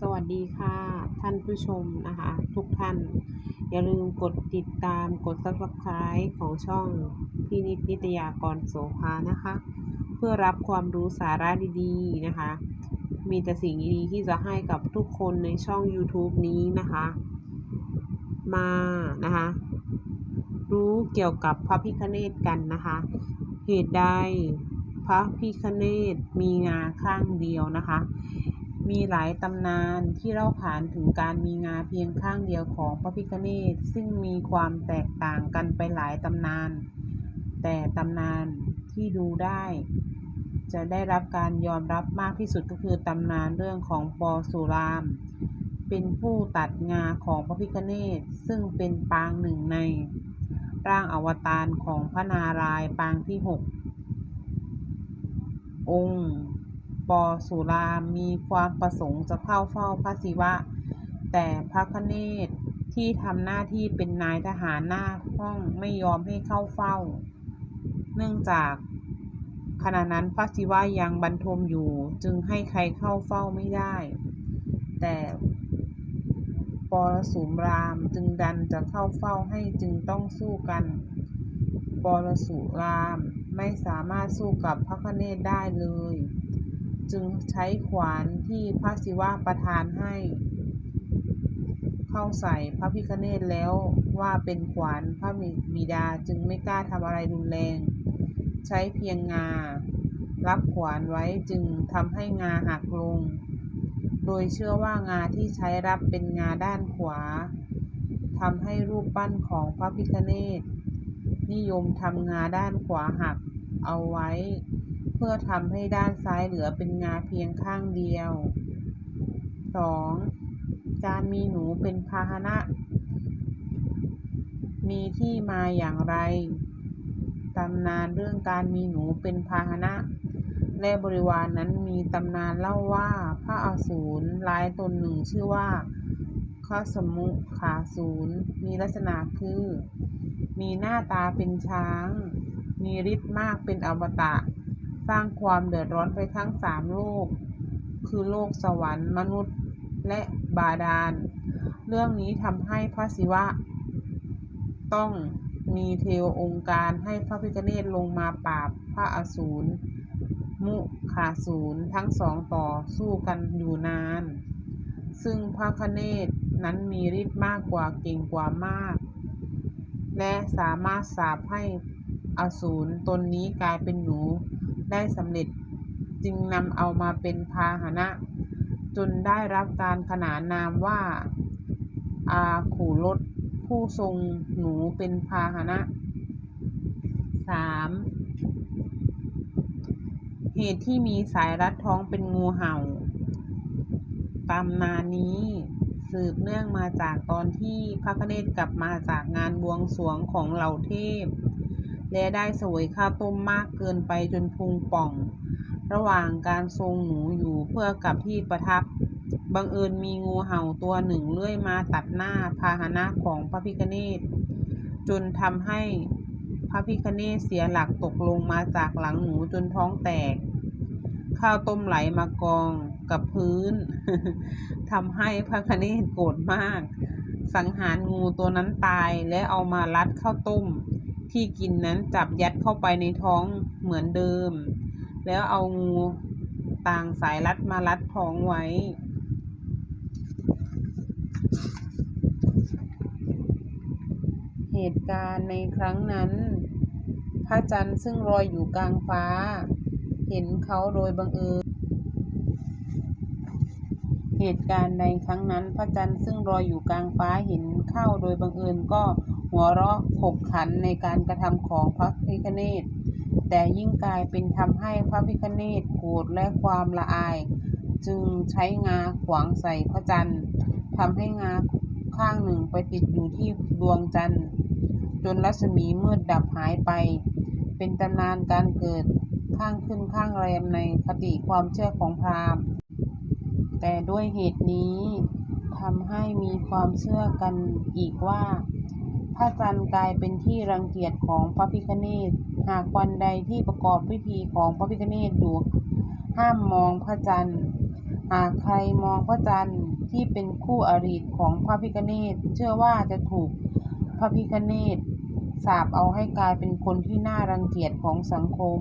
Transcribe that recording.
สวัสดีค่ะท่านผู้ชมนะคะ ทุกท่าน อย่าลืมกดติดตามกด subscribe ของช่องพี่นิดนิตยากรโสภานะคะ เพื่อรับความรู้สาระดีๆนะคะ มีแต่สิ่งดีๆที่จะให้กับทุกคนในช่อง YouTube นี้นะคะ มานะคะ รู้เกี่ยวกับพระพิคเนตกันนะคะ เหตุใดพระพิคเนตมีงาข้างเดียวนะคะ มีหลายตำนานที่เล่าขานถึงการมีงาเพียงข้างเดียวของพระพิฆเนศซึ่งมีความแตกต่างกันไปหลายตำนาน แต่ตำนานที่ดูได้ จะได้รับการยอมรับมากที่สุดก็คือตำนานเรื่องของปอสุราม เป็นผู้ตัดงาของพระพิฆเนศซึ่งเป็นปางหนึ่งใน ร่างอวตารของพระนารายณ์ปางที่หกองค์ ปอสุรามมีความประสงค์จะเข้าเฝ้าพระศิวะ แต่พระคเนศที่ทำหน้าที่เป็นนายทหารหน้าห้องไม่ยอมให้เข้าเฝ้า เนื่องจากขณะนั้นพระศิวะยังบรรทมอยู่จึงให้ใครเข้าเฝ้าไม่ได้ แต่ปรสุมรามจึงดันจะเข้าเฝ้าให้จึงต้องสู้กันปรสุรามไม่สามารถสู้กับพระคเนศได้เลย จึงใช้ขวานที่พระศิวะประทานให้ เข้าใส่พระพิฆเนศแล้วว่าเป็นขวานพระบิดาจึงไม่กล้าทำอะไรรุนแรง ใช้เพียงงา รับขวานไว้จึงทำให้งาหักลง โดยเชื่อว่างาที่ใช้รับเป็นงาด้านขวาทำให้รูปปั้นของพระพิฆเนศนิยมทำงาด้านขวาหักเอาไว้ เพื่อทำให้ด้านซ้ายเหลือเป็นงาเพียงข้างเดียว 2. การมีหนูเป็นพาหนะ มีที่มาอย่างไร ตำนานเรื่องการมีหนูเป็นพาหนะ และบริวารนนั้นมีตำนานเล่าว่าพระอสูรร้ายตนหนึ่งชื่อว่าคสมุขาสูรมีลักษณะคือ มีหน้าตาเป็นช้าง มีฤทธิ์มากเป็นอวตาร สร้างความเดือดร้อนไปทั้งสามโลก คือโลกสวรรค์มนุษย์และบาดาล เรื่องนี้ทำให้พระศิวะ ต้องมีเทวองค์การให้พระพิฆเนศลงมาปราบพระอสูรมุขาสูรทั้งสองต่อสู้กันอยู่นาน ซึ่งพระคเนศนั้นมีฤทธิ์มากกว่าเก่งกว่ามาก และสามารถสาบให้อสูรตนนี้กลายเป็นหนู ได้สำเร็จ จึงนำเอามาเป็นพาหนะ จนได้รับการขนานนามว่า อาขู่รถผู้ทรงหนูเป็นพาหนะ 3. เหตุที่มีสายรัดท้องเป็นงูเห่า ตำนานนี้สืบเนื่องมาจากตอนที่พระคเนศกลับมาจากงานบวงสรวงของเหล่าเทพ และได้เสวยข้าวต้มมากเกินไปจนพุงป่อง ระหว่างการทรงหนูอยู่เพื่อกลับที่ประทับ บังเอิญมีงูเห่าตัวหนึ่งเลื่อยมาตัดหน้าพาหนะของพระพิฆเนศจนทำให้พระพิฆเนศเสียหลักตกลงมาจากหลังหนูจนท้องแตก ข้าวต้มไหลมากองกับพื้นทำให้พระคเนศโกรธมาก สังหารงูตัวนั้นตายและเอามารัดข้าวต้ม ที่กินนั้นจับยัดเข้าไปในท้องเหมือนเดิม แล้วเอางูต่างสายรัดมารัดท้องไว้ เหตุการณ์ในครั้งนั้น พระจันทร์ซึ่งลอยอยู่กลางฟ้า เห็นเขาโดยบังเอิญเหตุการณ์ในครั้งนั้น พระจันทร์ซึ่งลอยอยู่กลางฟ้าเห็นเข้าโดยบังเอิญก็ หัวเราะขบขันในการกระทำของพระพิฆเนศแต่ยิ่งกลายเป็นทำให้พระพิฆเนศโกรธและความละอาย จึงใช้งาขวางใส่พระจันทร์ทำให้งาข้างหนึ่งไปติดอยู่ที่ดวงจันทร์ จนรัศมีมืดดับหายไป เป็นตำนานการเกิดข้างขึ้นข้างแรมในคติความเชื่อของพราหมณ์ แต่ด้วยเหตุนี้ทำให้มีความเชื่อกันอีกว่า พระจันทร์กลายเป็นที่รังเกียจของพระพิฆเนศ หากวันใดที่ประกอบพิธีของพระพิฆเนศอยู่ห้ามมองพระจันทร์ หากใครมองพระจันทร์ที่เป็นคู่อริของพระพิฆเนศ เชื่อว่าจะถูกพระพิฆเนศสาปเอาให้กลายเป็นคนที่น่ารังเกียจของสังคม